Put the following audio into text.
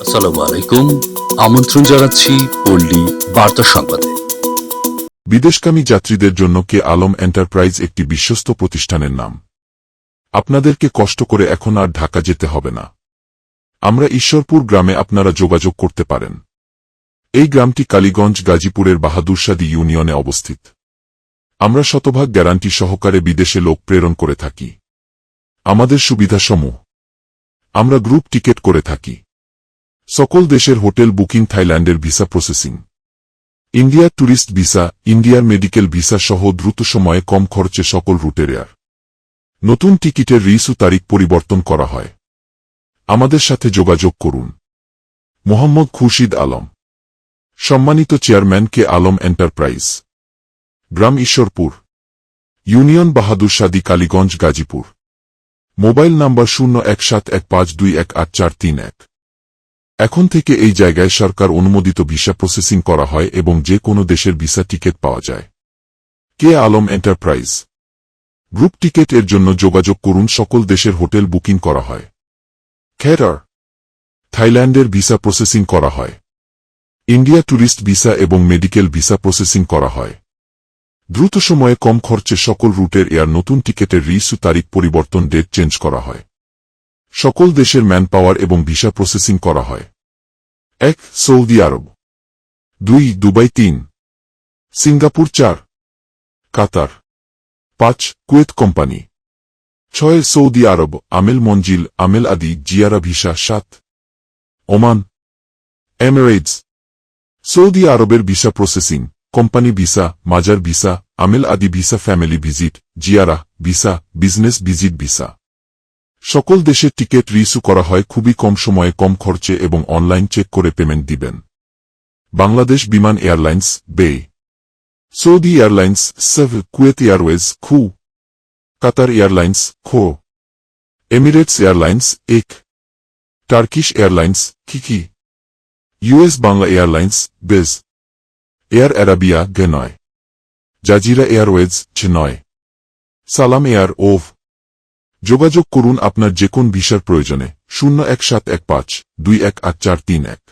আসসালামু আলাইকুম আমন্ত্রণ জানাচ্ছি পল্লী বার্তা সংবাদে। বিদেশগামী যাত্রীদের জন্য কে আলম এন্টারপ্রাইজ একটি বিশ্বস্ত প্রতিষ্ঠানের নাম। আপনাদেরকে কষ্ট করে এখন আর ঢাকা যেতে হবে না। আমরা ঈশ্বরপুর গ্রামে আপনারা যোগাযোগ করতে পারেন। এই গ্রামটি কালীগঞ্জ গাজীপুরের বাহাদুরসাদি ইউনিয়নে অবস্থিত। আমরা শতভাগ গ্যারান্টি সহকারে বিদেশে লোক প্রেরণ করে থাকি। আমাদের সুবিধাসমূহ আমরা গ্রুপ টিকেট করে থাকি। সকল দেশের হোটেল বুকিং থাইল্যান্ডের ভিসা প্রসেসিং। ইন্ডিয়ার ট্যুরিস্ট ভিসা ইন্ডিয়ার মেডিকেল ভিসা সহ দ্রুত সময়ে কম খরচে সকল রুটের এয়ার। নতুন টিকিটের রিসু তারিখ পরিবর্তন করা হয়। আমাদের সাথে যোগাযোগ করুন। মোহাম্মদ খুরশিদ আলম। সম্মানিত চেয়ারম্যান কে আলম এন্টারপ্রাইজ। গ্রাম Ishwarpur. Union Bahadur Sadi Kaliganj Gazipur. Mobile number শূন্য এক সাত এক পাঁচ দুই এক আট চার তিন এক। এখন থেকে এই জায়গায় সরকার অনুমোদিত ভিসা প্রসেসিং করা হয় এবং যে কোনো দেশের ভিসা টিকিট পাওয়া যায়। K Alam enterprise? Group ticket এর জন্য যোগাযোগ করুন, সকল দেশের হোটেল বুকিং করা হয়। খেরার? থাইল্যান্ডের ভিসা প্রসেসিং করা হয়। ইন্ডিয়া ট্যুরিস্ট ভিসা এবং মেডিকেল ভিসা প্রসেসিং করা হয়। দ্রুত সময়ে কম খরচে সকল রুটের এয়ার নতুন টিকেটের রিসু তারিখ পরিবর্তন ডেট চেঞ্জ করা হয়। সকল দেশের ম্যান পাওয়ার এবং ভিসা প্রসেসিং করা হয়। এক, সৌদি আরব। দুই, দুবাই তিন। সিঙ্গাপুর চার। কাতার। পাঁচ, কুয়েত কোম্পানি। ছয়, সৌদি আরব। আমেল মঞ্জিল, আমেল আদি, জিয়ারা ভিসা। সাত, ওমান। এমিরেটস। সৌদি আরবের ভিসা প্রসেসিং। কোম্পানি ভিসা, মাজার ভিসা, আমেল আদি ভিসা, ফ্যামিলি ভিজিট, জিয়ারা ভিসা, বিজনেস ভিজিট ভিসা। সকল দেশের টিকিট রিসু করা হয় খুবই কম সময়ে কম খরচে এবং অনলাইন চেক করে পেমেন্ট দিবেন। বাংলাদেশ বিমান এয়ারলাইন্স, বে। সৌদি এয়ারলাইন্স সেভ কুয়েত এয়ারওয়েজ, খু। কাতার এয়ারলাইন্স, খো। এমিরেটস এয়ারলাইন্স, এক। টার্কিশ এয়ারলাইন্স কিকি ইউএস বাংলা এয়ারলাইন্স, বেজ। এয়ার অ্যারাবিয়া গে নয় জাজিরা এয়ারওয়েজ ছে নয় সালাম এয়ার ওভ যোগাযোগ করুন আপনার যে কোন ভিসার প্রয়োজনে, শূন্য এক সাত এক পাঁচ, দুই এক আট চার তিন এক।